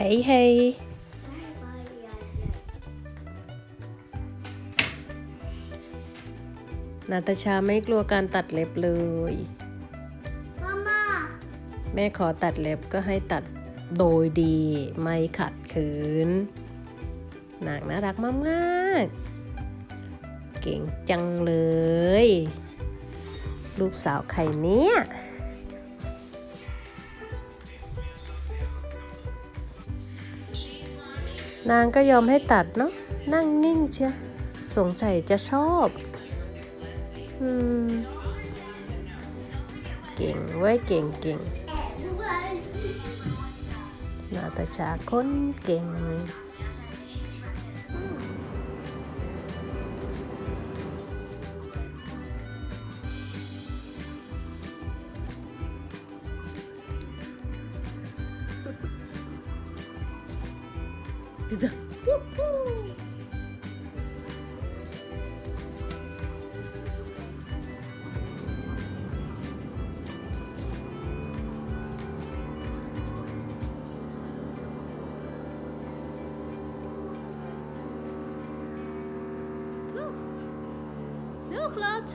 Hej hej! Bye, bye, bye. นาตาชาไม่กลัวการตัดเล็บเลย Mamma! แม่ขอตัดเล็บก็ให้ตัดโดยดี ไม่ขัดขืนนางน่ารักมากๆเก่งจังเลย ลูกสาวใครเนี่ย นางก็ยอมให้ตัดเนาะนั่งนิ่งเชียสงสัยจะชอบอืมเก่งเว้ยเก่งเก่ง Everybody. นาตาชาคนเก่ง Heel oh, glad.